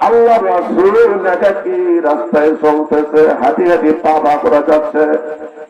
আল্লাহ রাসূল একাকি রাস্তায় চলতেছে হাঁটি হাঁটি পা পা করা যাচ্ছে।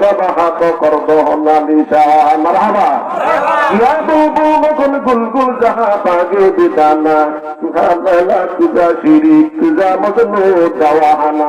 সবাহাত করদ হলালিশা মারহাবা ইয়া বুবু মকুল গুলগুল জাহা বাগে বিদানা সুহানালা তুজা শিরিক তুজা মজনু জওয়াহানা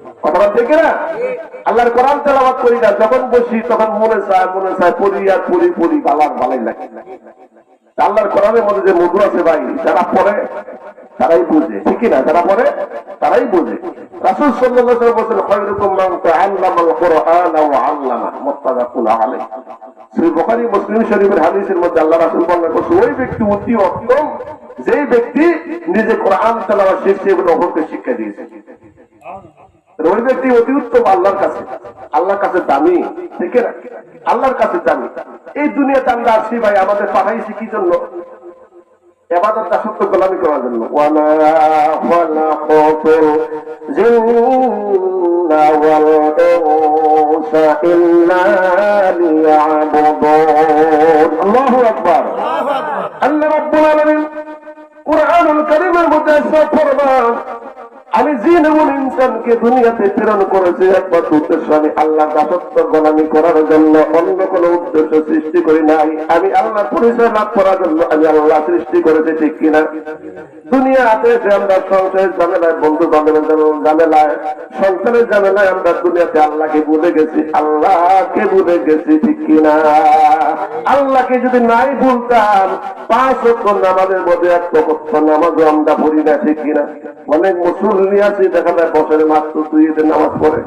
আল্লাহর কোরআন তেলাওয়াত করি না, যখন বসি তখন মনে চায় মনে চায়, পড়ি আর পড়ি পড়ি, বালার বালাই লাগে। আল্লাহর কোরআনের মধ্যে যে মধু আছে ভাই, যারা পড়ে, তারাই বুঝে। ঠিকই না? যারা পড়ে, তারাই বুঝে। কুরআন আল্লামা মুসলিম শরীফের হাদিসের মধ্যে আল্লাহ ওই ব্যক্তি অতি যেই ব্যক্তি নিজে কোরআন তেলাওয়াত শিখছে এবং অপরকে শিক্ষা দিয়েছে। ওই ব্যক্তি অতি উত্তম আল্লাহর কাছে। আল্লাহর কাছে দামি না আল্লাহর কাছে দামি। এই দুনিয়াতে আমরা আসছি ভাই, আমাদের পাঠাইছি কি জন্য? এবাদত আল্লাহু রাব্বুল মধ্যে আমি জিন এবং ইনসানকে দুনিয়াতে প্রেরণ করেছি একমাত্র উদ্দেশ্য, আমি আল্লাহ দাসত্ব গোলামি করার জন্য। অন্য কোন উদ্দেশ্য সৃষ্টি করি নাই। আমি আল্লাহ পরিচয় লাভ করার জন্য আমি আল্লাহ সৃষ্টি করেছি, ঠিক কিনা? দুনিয়াতে এসে আমরা সংসারের ঝামেলায় বন্ধু বান্ধবের ঝামেলায়, সংসারের ঝামেলায় আমরা দুনিয়াতে আল্লাহকে ভুলে গেছি। আল্লাহকে ভুলে গেছি, ঠিক কিনা? আল্লাহকে যদি নাই ভুলতাম, পাঁচ অক্ষর নামাজের মধ্যে এক অক্ষর নামাজও আমরা পড়ি না, ঠিক কিনা? অনেক মুসল্লি আছে দেখা যায় বছরে মাত্র দুই দিন নামাজ পড়ে।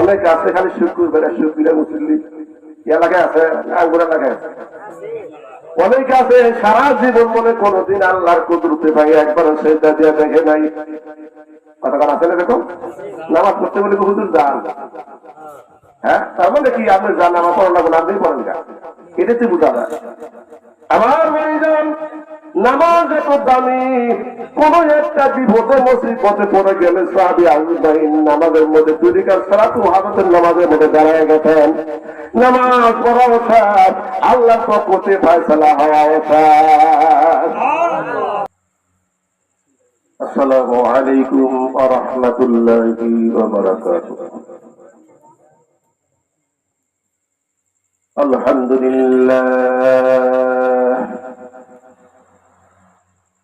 অনেক আছে খালি শুক্র বেড়া শুক্রিয়া মুসল্লি। এলাকায় আছে? আঙ্গুর এলাকায় আছে। অনেক আছে, সারা জীবন মনে আল্লাহর কুদরতে ভাই একবার সেটা দিয়ে দেখে নাই। কথা দেখো নামাজ পড়তে বলে হুজুর যান? হ্যাঁ তার মানে কি আপনি আপনি পড়েন না এটাতে বোঝা যায়। আবার আমার বলিদান নামাজ এত দামি, কোন একটা বিপদে মুসিবতে পড়ে গেলে সাহাবি আহমদাহিন নামাজের মধ্যে দুই রিকার সারা তো হাজতের নামাজের মধ্যে দাঁড়ায় গেছেন। নামাজ পড়াও ওঠার আল্লাহ পক্ষতে ফায়সালা হওয়া ওঠার আসসালামু আলাইকুম ওয়া রাহমাতুল্লাহি আলহামদুলিল্লাহ।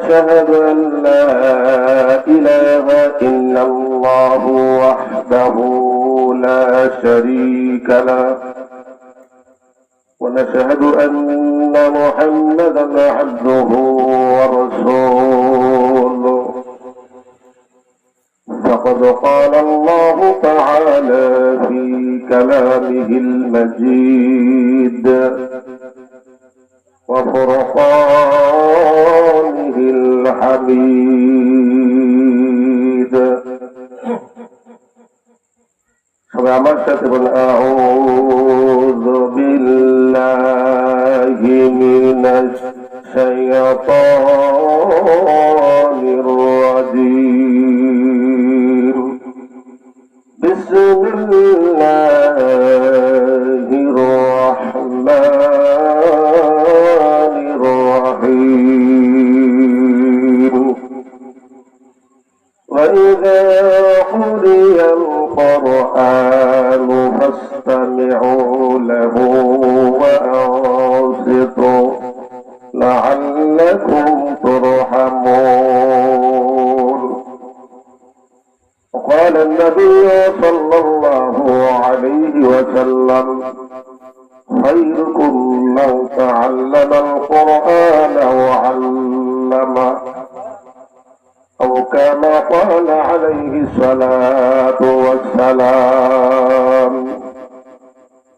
ونشهد أن لا إله إلا الله وحده لا شريك له. ونشهد أن محمدا عبده ورسوله. فقد قال الله تعالى في كلامه المجيد وفرقانه الحميد সবাই আমার সাথে বলেন আউযু বিল্লাহি মিনাশ শাইতানির রাজিম বিসমিল্লাহির فاستمعوا له وأنصتوا لعلكم ترحمون. وقال النبي صلى الله عليه وسلم خيركم من تعلم القرآن وعلمه أو كما قال عليه الصلاة والسلام.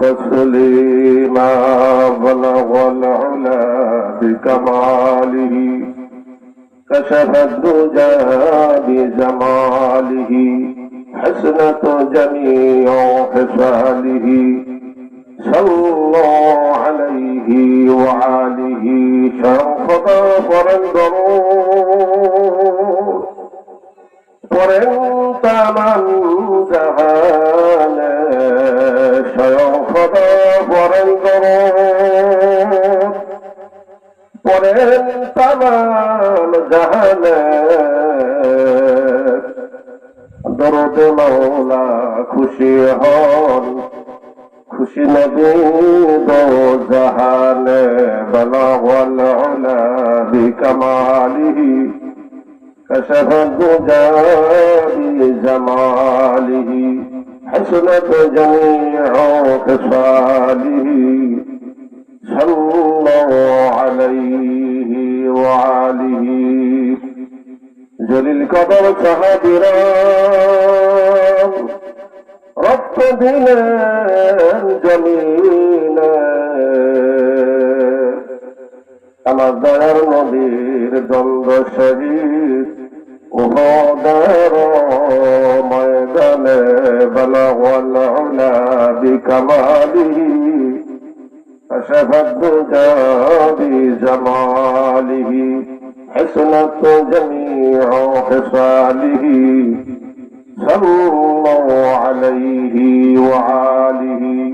تسليما بلغ العلا بكماله كشف الدجى بجماله حسنة جميع خصاله صلوا عليه وعاله شرفت فرندرون পরেন্তামান জাহানে স্বয়ংসদ পরেন্দর পরেন্তামান জাহানে দরদ মৌলা খুশি হন, খুশি নবী দো জাহানে বলাওয়াল উলা বিকমালিহি। كشف الدجى بجماله حسنت جميع خصاله. صلوا عليه وعاله جليل قدر صحابرام رب دين جميلا. আমার দয়ার নদীর দ্বন্দ্ব শহীদ উহদের ময়দানে বলগল উলা বিকমালিহি كشف الدجى بجماله حسنت جميع خصاله صلوا عليه وعاله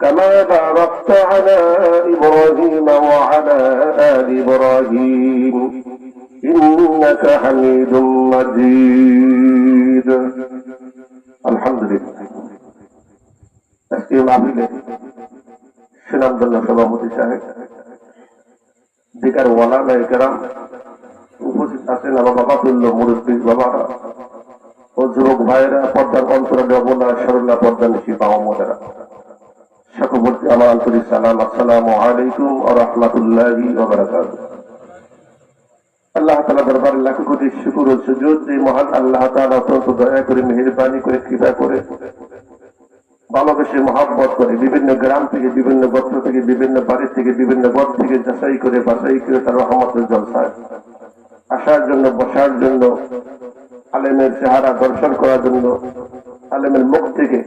كما باركت على إبراهيم وعلى آل إبراهيم إنك حميد مجيد الحمد لله আজকে মাহফিলে সিরামদুল্লাহ সভাপতি সাহেব দিকার ওয়ালা নায়িকারাম উপস্থিত আছেন আমার বাবা তুল্য মুরব্বী বাবারা ও যুবক ভাইয়েরা পর্দার অন্তরে অবনা সরলা পর্দা নিশি বাবা সকবর্তী আমার আন্তরিক সালাম, আসসালামু আলাইকুম ও রহমতুল্লাহি আল্লাহ তালা দরবার লাখ কোটি শুকুর ও সুযোগ যে মহান আল্লাহ তালা অত্যন্ত দয়া করে, মেহরবানি করে, কৃপা করে, ভালোবেসে মহাব্বত করে, বিভিন্ন গ্রাম থেকে, বিভিন্ন গোত্র থেকে, বিভিন্ন বাড়ি থেকে, বিভিন্ন গড় থেকে যাচাই করে, বাছাই করে তার রহমতের জলসায় আসার জন্য, বসার জন্য, আলেমের চেহারা দর্শন করার জন্য, আলেমের মুখ থেকে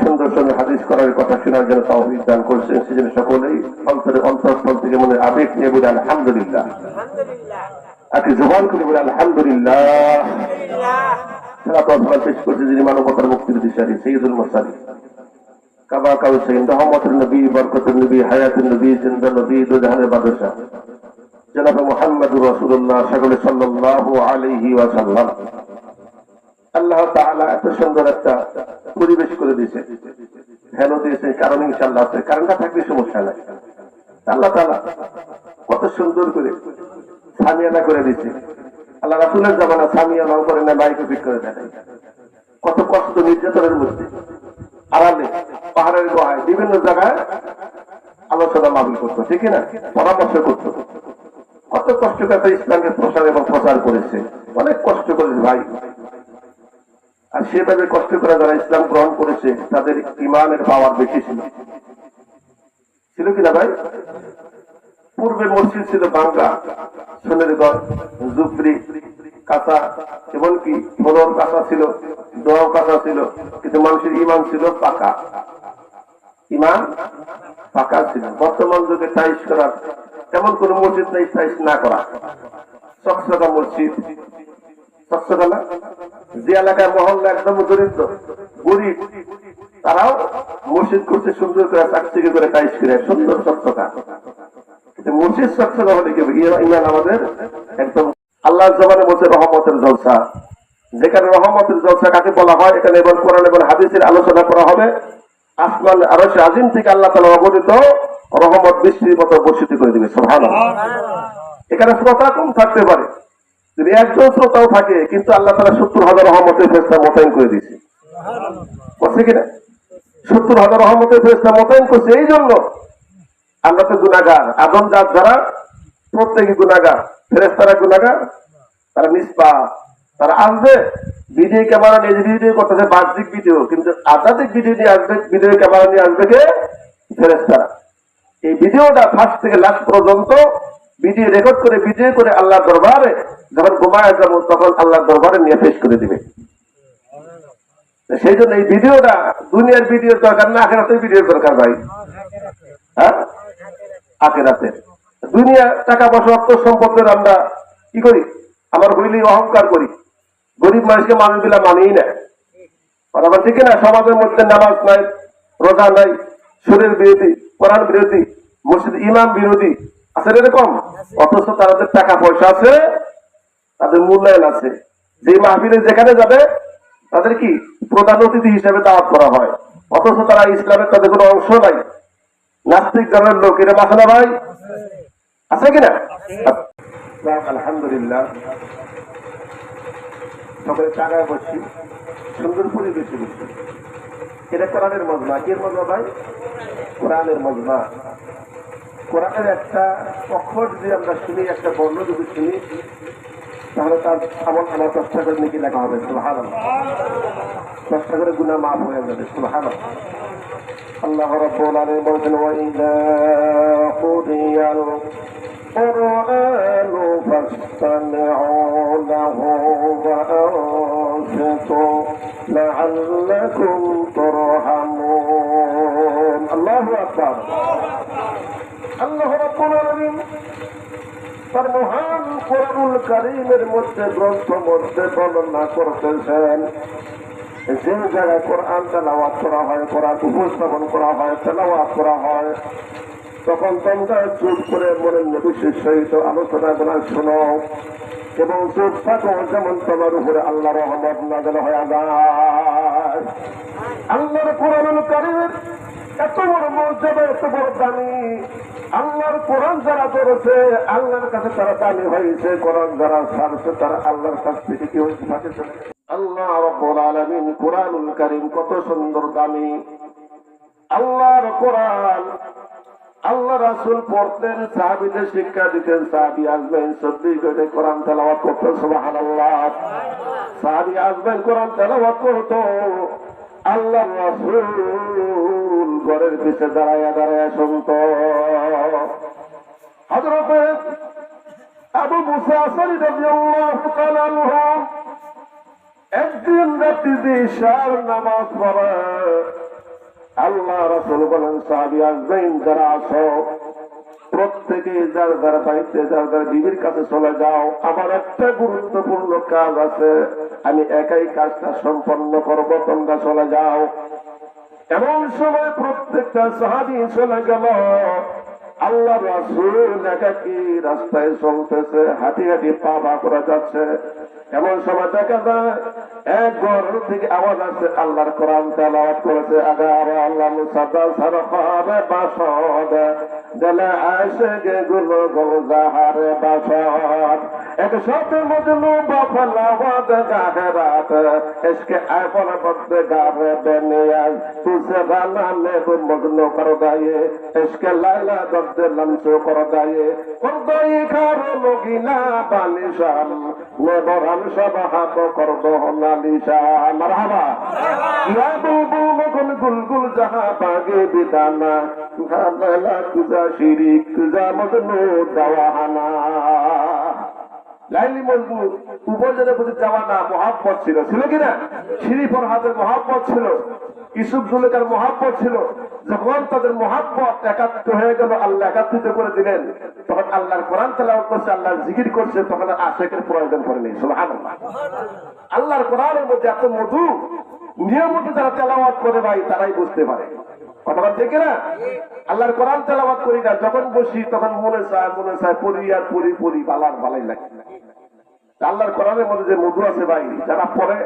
সুন্দর সুন্দর হাদিস করার কথা শোনার জন্য তাও দান করছেন সেজন্য সকলেই অন্তরে অন্তঃস্থল থেকে মনে আবেগ নিয়ে বলে আলহামদুলিল্লাহ। আজকে জবান করে বলে আলহামদুলিল্লাহ। পেশ করছে যিনি মানবতার মুক্তির দিশারি সৈয়দুল মুরসালিন। কাবা কাউসাইন রহমতুল নবী বরকতুল নবী হায়াতুল নবী জিন্দা নবী দুজাহানের বাদশাহ। জনাব মোহাম্মদুর রাসূলুল্লাহ সকলে সাল্লাল্লাহু আলাইহি ওয়াসাল্লাম। আল্লাহ এত সুন্দর একটা পরিবেশ করে দিয়েছে। ফ্যানও দিয়েছে কারণ ইনশাআল্লাহ আছে। কারণটা থাকলে সমস্যা নাই। আল্লাহ তাআলা কত সুন্দর করে সামিয়ানা করে দিচ্ছে আল্লাহ রাসূলের জামানা সামিয়ানা করে না মাইকে ফিট করে দেয়। কত কষ্ট নির্যাতনের মধ্যে। আড়ালে, পাহাড়ের গোহায়, বিভিন্ন জায়গায় আলোচনা মাহবিল করতো, ঠিক না? পরামর্শ করতো। কত কষ্ট করে ইসলামকে প্রসার এবং প্রচার করেছে। অনেক কষ্ট করেছে ভাই। সেভাবে কষ্ট করে যারা ইসলাম গ্রহণ করেছে, তাদের ইমানের পাওয়ার বেশি ছিল। ছিল কিনা ভাই? পূর্বে মসজিদ ছিল বাংলা সোনের ঘর জুপড়ি কাঁচা, এমনকি ফলর কাঁচা ছিল, দোয়াও কাঁচা ছিল, কিন্তু মানুষের ইমান ছিল পাকা। ইমান পাকা ছিল। বর্তমান যুগে টাইস করার এমন কোন মসজিদ নেই টাইস না করা। চকচকা মসজিদ। চকচকা না? যে এলাকার মহল্লা একদম দরিদ্র, গরিব, তারাও মসজিদ করতে সুন্দর করে চাকচিকে করে টাইস করে সুন্দর চকচকা মসজিদ চকচকা হলে কি ইমান আমাদের একদম আল্লাহ জবানে বলছে রহমতের জলসা। যেখানে রহমতের জলসা কাকে বলা হয়, এখানে এবার কোরআন এবং হাদিসের আলোচনা করা হবে। আসমান আরও সে আজিম থেকে আল্লাহ তালা অবনীত রহমত বৃষ্টির মতো বর্ষিত করে দিবে। সোহান এখানে শ্রোতা কম থাকতে পারে। যদি একজন শ্রোতাও থাকে, কিন্তু আল্লাহ তালা সত্তর হাজার রহমতের ফেস্তা মোতায়েন করে দিয়েছে। করছে কিনা সত্তর হাজার রহমতের ফেস্তা মোতায়েন করছে এই জন্য। আমরা তো গুণাগার আদম জাত যারা প্রত্যেকে গুণাগার ফেরেস্তারা গুণাগার তারা নিষ্পা তারা আসবে, ভিডিও ক্যামেরা নিয়ে ভিডিও করতেছে, বাহ্যিক ভিডিও, কিন্তু আধ্যাত্মিক ভিডিও নিয়ে আসবে, ভিডিও ক্যামেরা নিয়ে আসবে কে? ফেরেস্তারা এই ভিডিওটা ফার্স্ট থেকে লাস্ট পর্যন্ত ভিডিও রেকর্ড করে ভিডিও করে আল্লাহ দরবারে যখন ঘুমায় যাব তখন আল্লাহ দরবারে নিয়ে পেশ করে দিবে। সেই জন্য এই ভিডিওটা, দুনিয়ার ভিডিওর দরকার না, আখেরাতের ভিডিওর দরকার ভাই। হ্যাঁ? আখেরাতে। দুনিয়া টাকা পয়সা, অর্থ সম্পদের আমরা কি করি? আমার হইলেই অহংকার করি। গরিব মানুষকে মানুষগুলা মানেই না। কথা বলছি না? সমাজের মধ্যে নামাজ নাই, রোজা নাই, শরীর বিরোধী, কোরআন বিরোধী, মসজিদ ইমাম বিরোধী আছে না এরকম অথচ তাদের টাকা পয়সা আছে, তাদের মূল্যায়ন আছে। যে মাহফিলে যেখানে যাবে, তাদের কি? প্রধান অতিথি হিসেবে দাওয়াত করা হয়। অথচ তারা ইসলামের তাদের কোনো অংশ নাই। নাস্তিক ধরনের লোক, এটা না ভাই আছে কিনা? আলহামদুলিল্লাহ। সকলে টাকায় বসছি। সুন্দর পরিবেশে বসছি। এটা কোরআনের মজমা। কি মজমা ভাই? কোরআনের মজমা। কোরআনের একটা অক্ষর যদি আমরা শুনি একটা বর্ণ যদি শুনি তাহলে তার আমল আমার চেষ্টা করে নাকি লেখা হবে সুলহান চেষ্টা করে গুণা মাফ হয়ে যাবে সুলহান আল্লাহ রব্বুল আলামিন বলছেন ওয়াইদা কুদিয়াল القرآن فاستمعوا له وأنصتوا لعلكم ترحمون আল্লাহু আকবার। আল্লাহ রাব্বুল আলামিন তার মহান কোরআনুল কারীমের মধ্যে গ্রন্থ মধ্যে বর্ণনা করতেছেন। যে জায়গায় কোরআন তেলাওয়াত করা হয়, কোরআন উপস্থাপন করা হয়, তেলাওয়াত করা হয়, তখন তোমরা চুপ করে মনে নবীশের সহিত আলোচনা করা শোনো এবং চুপ থাকো যেমন তোমার উপরে আল্লাহ রহমত নাজল হয়ে যায় আল্লাহর কোরআনুল কারীমের এত বড় মর্যাদা, এত বড় দামি আল্লাহর কোরআন যারা করেছে আল্লাহর কাছে তারা দামি হয়েছে, কোরআন যারা ছাড়ছে, তারা আল্লাহর কাছ থেকে কি হয়েছে আল্লাহ কত সুন্দর আল্লাহর কোরআন, আল্লাহ পড়তেন শিক্ষা দিতেন, সাহাবী আসবেন চব্বিশ ঘণ্টা কোরআন তেলাওয়াত করতেন, সুবহানাল্লাহ। সাহাবী আসবেন, কোরআন তেলাওয়াত করতো। আল্লাহ রাসূল ঘরের পিছে দাঁড়ায়া দাঁড়ায়া শুনত। প্রত্যেকে যার যার বাড়িতে, যার যার বিবির কাছে চলে যাও। আমার একটা গুরুত্বপূর্ণ কাজ আছে। আমি একাই কাজটা সম্পন্ন করব, তোমরা চলে যাও। এমন সময় প্রত্যেকটা সাহাবি চলে গেল। আল্লাহ একাকি রাস্তায় চলতেছে, হাঁটি হাঁটি পা পা করে যাচ্ছে। এমন সময় দেখা যায়, এক ঘর থেকে আওয়াজ আছে আল্লাহর কোরআন তেলাওয়াত করেছে আগার আল্লাহ মুসাদা সরফারে বাসদ। জলে আসে গে গুলো গো জাহারে বাসদ। এক সাথে মজলু বফলাবাদ গাহে রাত। এসকে আপন বদে গাহে বেনিয়াজ তুসে রানা নেব মগ্ন কর দায়ে এসকে লাইলা দর্দে লমচো কর দায়ে কর দায়ে খারো লগিনা বালিশাম নেব রাম সব হাত কর দহনালিশা মারহাবা। ইয়া বুবু মগন লাইলি মহাব্বত ছিল। ছিল কিনা? ছিল। ইসুফ জুলেকার ছিল। যখন তাদের একাত্ম হয়ে গেল, আল্লাহ একাত্রিত করে দিলেন। তখন আল্লাহর কোরআন করছে, আল্লাহর জিকির করছে, তখন আর আশেকের প্রয়োজন করেনি সুবহানাল্লাহ। আল্লাহর কোরআনের মধ্যে এত মধু, নিয়মিত যারা তেলাওয়াত করে ভাই, তারাই বুঝতে পারে। কথা বল ঠিক না আল্লাহর কোরআন তেলাওয়াত করি না, যখন বসি, তখন মনে চায় মনে চায়, পড়ি আর পড়ি পড়ি, বালার বালাই লাগে। আল্লাহর কোরআনের মধ্যে যে মধু আছে ভাই, যারা পড়ে,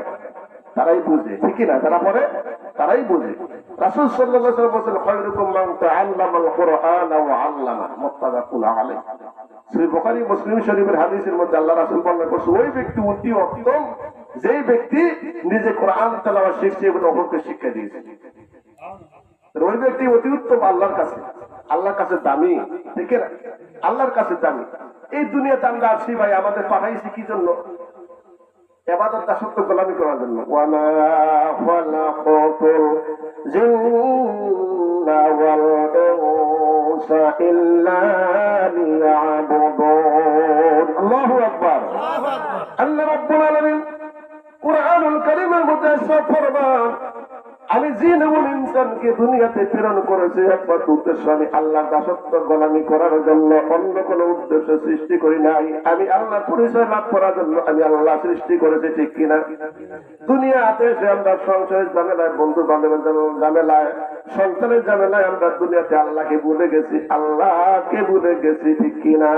তারাই বুঝে। ঠিক না যারা পড়ে, তারাই বুঝে। রাসূল সাল্লাল্লাহু আলাইহি বলেন খায়রুকুম মান তাআল্লামাল কুরআন মুসলিম শরীফের হাদিসের মধ্যে আল্লাহ রাসূল বর্ণনা করছে, ওই ব্যক্তি অতি উত্তম, যেই ব্যক্তি নিজে কোরআন তেলাওয়াত শিখছে এবং অপরকে শিক্ষা দিয়েছে। ওই ব্যক্তি অতি উত্তম আল্লাহর কাছে। আল্লাহর কাছে দামি, ঠিক আল্লাহর কাছে দামি। এই দুনিয়াতে আমরা আসি ভাই আমাদের পাঠাইছি কি জন্য? এবাদত দাসত্ব গোলামি করার জন্য। আল্লাহু আকবার। আল্লাহ রাব্বুল আলামিন কুরআনুল কারীমের মধ্যে সব ফরমান আমি জিন এবং ইনসানকে দুনিয়াতে প্রেরণ করেছি একমাত্র উদ্দেশ্য আমি আল্লাহ দাসত্ব গোলামি করার জন্য। অন্য কোন উদ্দেশ্য সৃষ্টি করি নাই। আমি আল্লাহ পরিচয় লাভ করার জন্য আমি আল্লাহ সৃষ্টি করেছি, ঠিক কিনা? দুনিয়াতে এসে আমরা সংসারের ঝামেলায় বন্ধু বান্ধবের ঝামেলায় সন্তানের ঝামেলায় আমরা দুনিয়াতে আল্লাহকে ভুলে গেছি, আল্লাহকে ভুলে গেছি, ঠিক কিনা?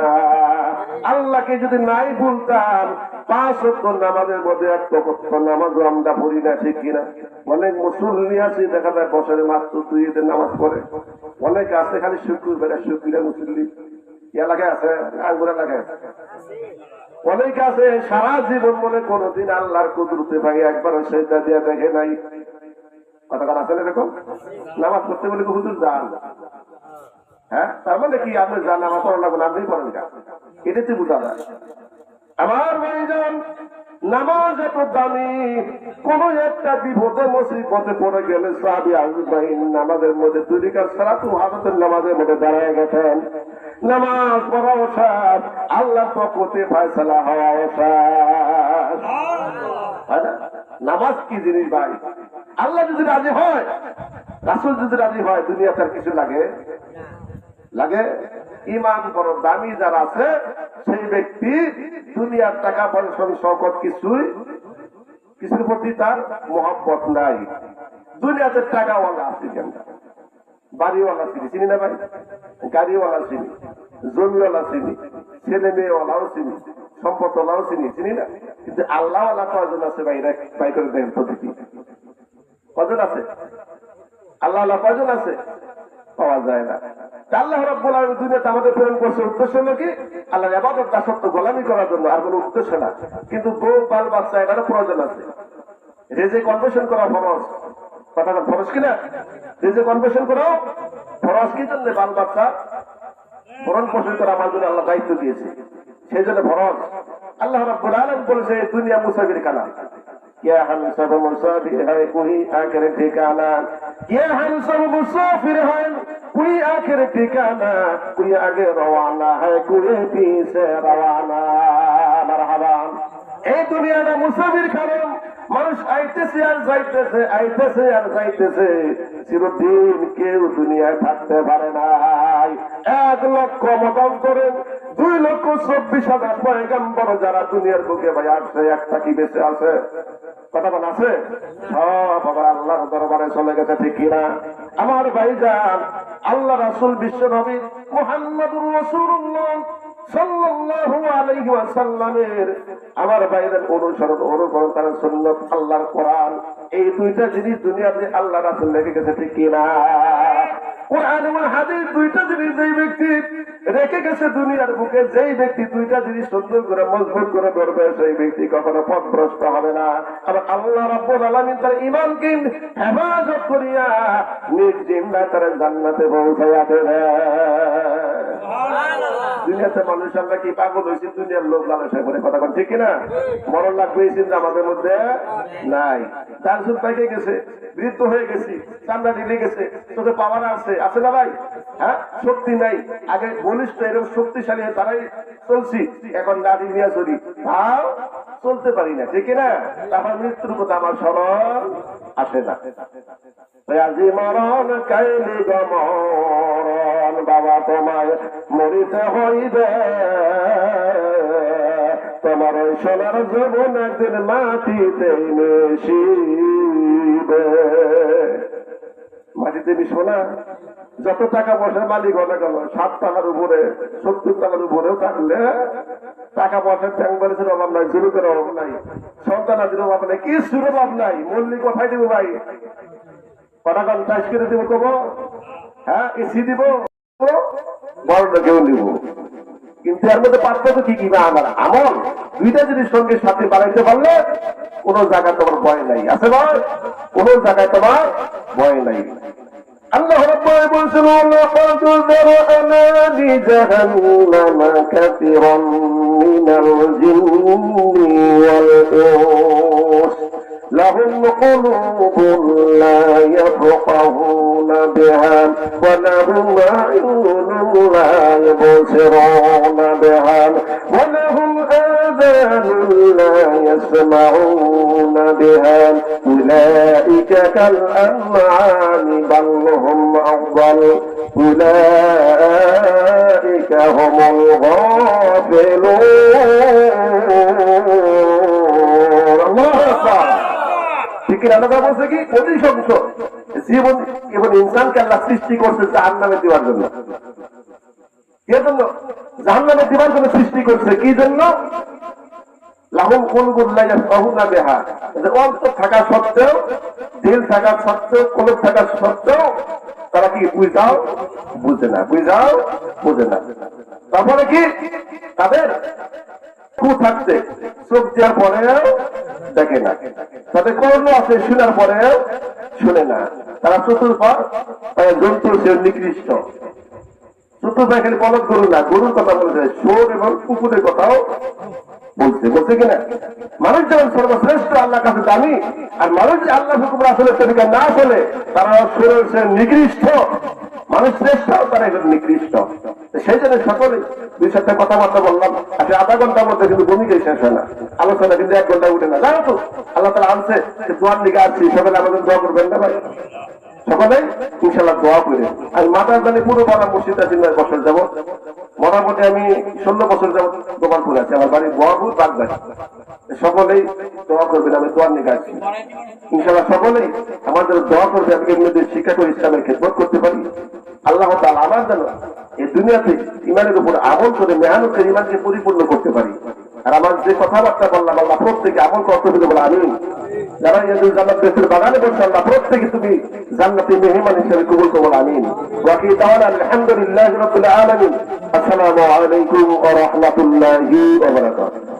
আল্লাহকে যদি নাই ভুলতাম, পাঁচ সত্য নামাজের মধ্যে এক তকত্ব নামাজও আমরা পড়ি না, ঠিক কিনা? অনেক মুসল্লি আছে, দেখা যায় বছরে মাত্র দুই ঈদের নামাজ পড়ে। অনেক আছে খালি শুক্র বেড়া শুক্রিয়া মুসল্লি এলাকায় আছে? আঙ্গুর এলাকায়? আছে অনেকে আছে, সারা জীবন মনে কোনোদিন আল্লাহর কুদরতে ভাই একবার সেটা দিয়ে দেখে নাই। এরকম নামাজ পড়তে বলে হুজুর যান? হ্যাঁ? তার মানে কি আপনি যান নামাজ আপনি পড়েন এটাতে বোঝা যায়। আমার ভাইজান নামাজ এত দামি কোন একটা বিপদে মুসিবতে পড়ে গেলে সাহাবি আজমাইন নামাজের মধ্যে দুই সালাতু হাজতের নামাজের মধ্যে দাঁড়ায় গেছেন। নামাজ পড়া ওষাদ আল্লাহ পক্ষতে ফয়সালা হওয়া ওষাদ নামাজ কি জিনিস ভাই? আল্লাহ যদি রাজি হয়, রাসুল যদি রাজি হয়, দুনিয়াতে আর কিছু লাগে? লাগে? ইমান বড় দামি যারা আছে, সেই ব্যক্তি দুনিয়ার টাকা, পয়সা শকত কিছুই, কিছুর প্রতি তার মহব্বত নাই। দুনিয়াতে টাকাওয়ালা আছে কেন? বাড়িওয়ালা চিনি চিনি না ভাই? গাড়িওয়ালা চিনি, জমিওয়ালা চিনি, ছেলে মেয়েওয়ালাও চিনি, সম্পদওয়ালাও চিনি চিনি না? কিন্তু আল্লাহওয়ালা কয়জন আছে ভাই? বাই করে দেন প্রতিটি কজন আছে? আল্লাহ আল্লাহ কয়জন আছে? পাওয়া যায় না। আল্লাহ রাব্বুল আলামিন দুনিয়াতে আমাদের প্রেরণ করছে উদ্দেশ্য হলো কি? আল্লাহর ইবাদত দাসত্ব গোলামি করার জন্য আর কোনো উদ্দেশ্য না। কিন্তু বউ বাল বাচ্চা এটারও প্রয়োজন আছে। রেজে কনভেশন করা ফরজ। কথাটা ফরজ কিনা? রেজে কনভেশন করাও ফরজ কি জন্য বাল বাচ্চা? ভরণ পোষণ করা আমার জন্য আল্লাহ দায়িত্ব দিয়েছে। সেই জন্য ফরজ। আল্লাহ রাব্বুল আলামিন বলেছে দুনিয়া মুসাফির খানা يا حمسب مسافر ہے کوئی آخر ٹھکانا یا ہم سب مسافر ہے کوئی آخر ٹھکانا کوئی آگے روانہ ہے کوئی پیچھے روانہ مرحبا এই দুনিয়াটা মুসাফির খারাপ মানুষ আইতেছে আর যাইতেছে আইতেছে আর যাইতেছে চিরদিন কেউ দুনিয়ায় থাকতে পারে না এক লক্ষ মতাম করেন দুই লক্ষ চব্বিশ হাজার পয়গাম্বর যারা দুনিয়ার বুকে ভাই আসছে, একটা কি বেঁচে আছে? কথা আছে? সব আবার আল্লাহর দরবারে চলে গেছে, ঠিক কিনা আমার ভাইজান, আল্লাহ রাসুল, বিশ্ব নবী মোহাম্মদুর বাইরের অনুসরণ, অনুকরণ আল্লাহর কোরআন, এই দুইটা জিনিস দুনিয়াতে আল্লাহ রাসুল রেখে গেছে, ঠিক কিনা কোরআন এবং হাদিস দুইটা জিনিস যেই ব্যক্তি রেখে গেছে দুনিয়ার বুকে, যেই ব্যক্তি দুইটা জিনিস সুন্দর করে, মজবুত করে ধরবে সেই ব্যক্তি কখনো পথভ্রষ্ট হবে না। আর আল্লাহ রাব্বুল আলামিন তার ঈমানকে হেফাজত করিয়া নিজ জিম্মায় তার জান্নাতে পৌঁছাইয়া দেবে দুনিয়াতে মানুষ কি পাগল দুনিয়ার লোক লালসা করে কথা বল, ঠিক না মরণ লাগবে এই চিন্তা আমাদের মধ্যে নাই। তার পাইকে গেছে, বৃদ্ধ হয়ে গেছি গেছে, তোকে পাওয়ার আছে আছে না ভাই? হ্যাঁ? শক্তি নাই। আগে বলিষ্ঠ এরকম শক্তিশালী হয়ে তারাই চলছি, এখন দাড়ি নিয়ে চলি। তাও চলতে পারি না, ঠিক না তারপর মৃত্যুর কথা আমার স্মরণ আসে না। আজি মরণ কাইলি বাবা তোমায় মরিতে হইবে। তোমার ওই সোনার জীবন একদিন মাটিতে মিশিবে। মাটিতে মিশবো না। যত টাকা পয়সার মালিক হলে গেল সাত টাকার উপরে, সত্তর টাকার উপরেও থাকলে টাকা পয়সার ট্যাঙ্ক ব্যালেন্সের অভাব নাই জুলুকের অভাব নাই সন্তান আদির অভাব নাই কি সুর অভাব নাই। মল্লিক কোথায় দেবো ভাই? কটা গান টাইস করে দেবো কব? হ্যাঁ এসি দিব? বড়টা কেউ দিব কিন্তু এর মধ্যে পার্থক্য কি কি না আমার? আমল? দুইটা জিনিস সঙ্গে সাথে বানাইতে পারলে কোন জায়গায় তোমার ভয় নাই। আছে ভাই? কোন জায়গায় তোমার ভয় নাই। اللهم رب يبسل الله رجل ذر أمان جهنم كثيرا من الجن والإنس. لهم قلوب لا يفقهون بها ولهم عيون لا يبصرون بها ولهم آذان لا يسمعون بها. أولئك كالأنعام بل هم أفضل أولئك هم الغافلون الله أكبر ঠিক আলাদা বলছে কি অধিকাংশ জীবন এবং ইনসানকে আল্লাহ সৃষ্টি করছে জাহান নামে দেওয়ার জন্য এর জন্য জাহান নামে দেওয়ার জন্য সৃষ্টি করছে কি জন্য তারা কি বুঝাও? বুঝে না। বুঝাও? বুঝে না। তারপরে কি? তাদের কু থাকতে, চোখ দেওয়ার পরেও দেখে না। তাদের কর্ণ আছে শোনার পরেও শুনে না। তারা চতুর্পর জন্তু, সে নিকৃষ্ট। চতুর্পায় খালি বলদ গরু না। গরুর কথা বলছে সোর এবং কুকুরের কথাও বলছে বলছে কিনা? মানুষ যেমন সর্বশ্রেষ্ঠ আল্লাহ কাছে দামি, আর মানুষ যে আল্লাহ হুকুম আসলে তরিকা না চলে, তারা সোরের সে নিকৃষ্ট। মানুষ শ্রেষ্ঠ, তারা এগুলো নিকৃষ্ট। সেই জন্য সকলে দুই সাথে কথাবার্তা বললাম। আচ্ছা আধা ঘণ্টার মধ্যে কিন্তু ভূমিকাই শেষ হয় না। আলোচনা কিন্তু এক ঘণ্টা উঠে না। জানো তো আল্লাহ তালা আনছে দোয়ার দিকে আসছি সকালে আমাদের দোয়া করবেন না ভাই? সকালে ইনশাল্লাহ দোয়া করে। আমি মাতার জানি পুরো পাড়া মসজিদ আছে বছর যাব মোটামুটি আমি ষোলো বছর যাব দোকান করে আছি, আমার বাড়ির বহাবুর বাগদাই সকলেই দোয়া করবেন, আমি দোয়ার নিকে আছি ইনশাল্লাহ সকলেই আমাদের দোয়া করবে, আমি এমনিদের শিক্ষা করে ইসলামের খেদমত করতে পারি। আল্লাহ তাআলা আমার যেন এই দুনিয়াতে ইমানের উপর আমল করে, মেহনত করে ইমানকে পরিপূর্ণ করতে পারি। আর আমার যে কথাবার্তা বললাম, আল্লাহ প্রত্যেকে আমল করতে হবে বলে আমি। যারা ইয়াদুল জান্নাত দেশের বাগানে বসে, আল্লাহ প্রত্যেকে তুমি জান্নাতে মেহমান হিসেবে কবুল করব আমিন ওয়াকি তাআলা আলহামদুলিল্লাহি রাব্বিল আলামিন। আসসালামু আলাইকুম ওয়া রাহমাতুল্লাহি ওয়া বারাকাতুহু।